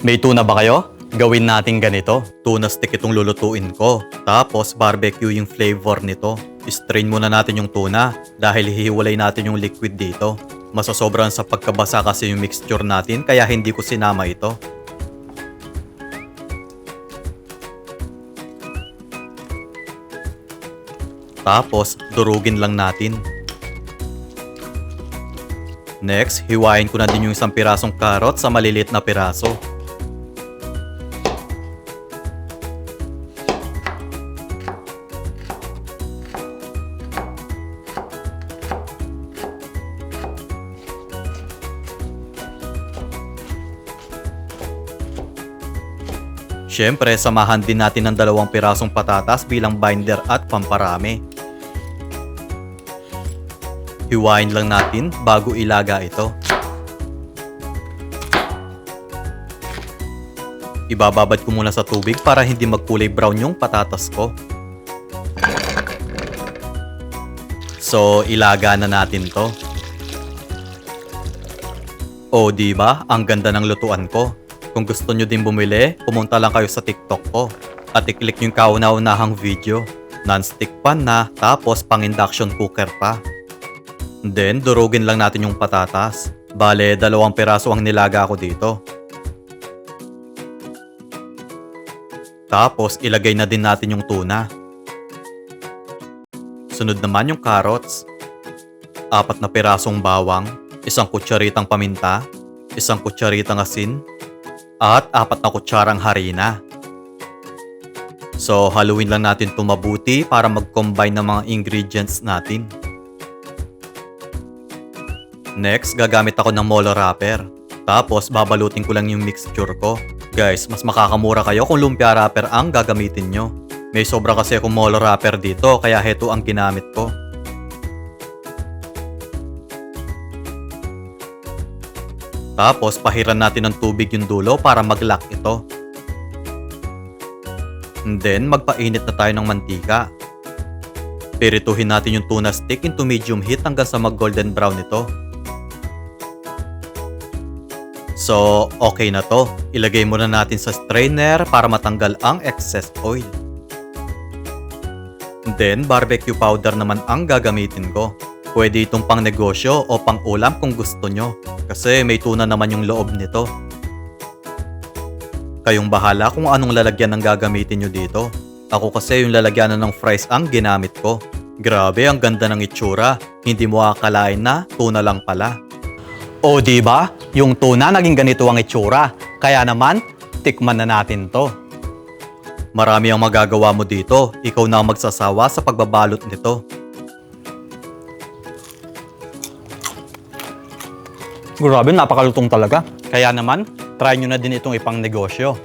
May tuna ba kayo? Gawin natin ganito. Tuna stick itong lulutuin ko. Tapos barbecue yung flavor nito. Strain muna natin yung tuna dahil hihiwalay natin yung liquid dito. Masasobran sa pagkabasa kasi yung mixture natin kaya hindi ko sinama ito. Tapos, durugin lang natin. Next, hiwain ko na din yung isang pirasong karot sa maliliit na piraso. Siyempre, samahan din natin ng dalawang pirasong patatas bilang binder at pamparami. Hiwain lang natin bago ilaga ito. Ibababad ko muna sa tubig para hindi magkulay brown yung patatas ko. So, ilaga na natin to. O, di ba? Ang ganda ng lutuan ko. Kung gusto nyo din bumili, pumunta lang kayo sa TikTok ko. At i-click yung kauna-unahang video. Non-stick pan na, tapos pang induction cooker pa. Then, durugin lang natin yung patatas. Bale, dalawang piraso ang nilaga ko dito. Tapos, ilagay na din natin yung tuna. Sunod naman yung carrots. Apat na pirasong bawang, isang kutsaritang paminta, isang kutsaritang asin, at apat na kutsarang harina. So, haluin lang natin ito mabuti para mag-combine ng mga ingredients natin. Next, gagamit ako ng molo wrapper. Tapos, babalutin ko lang yung mixture ko. Guys, mas makakamura kayo kung lumpia wrapper ang gagamitin nyo. May sobra kasi akong molo wrapper dito, kaya heto ang ginamit ko. Tapos, pahiran natin ng tubig yung dulo para mag-lock ito. And then, magpainit na tayo ng mantika. Pirituhin natin yung tuna stick into medium heat hanggang sa mag-golden brown ito. So, okay na to. Ilagay muna natin sa strainer para matanggal ang excess oil. Then, barbecue powder naman ang gagamitin ko. Pwede itong pang negosyo o pang ulam kung gusto nyo. Kasi may tuna naman yung loob nito. Kayong bahala kung anong lalagyan ang gagamitin nyo dito. Ako kasi yung lalagyan ng fries ang ginamit ko. Grabe, ang ganda ng itsura. Hindi mo akalain na tuna lang pala. O di ba? Yung tuna naging ganito ang itsura. Kaya naman, tikman na natin to. Marami ang magagawa mo dito. Ikaw na ang magsasawa sa pagbabalot nito. Grabe, napakalutong talaga. Kaya naman, try nyo na din itong ipang negosyo.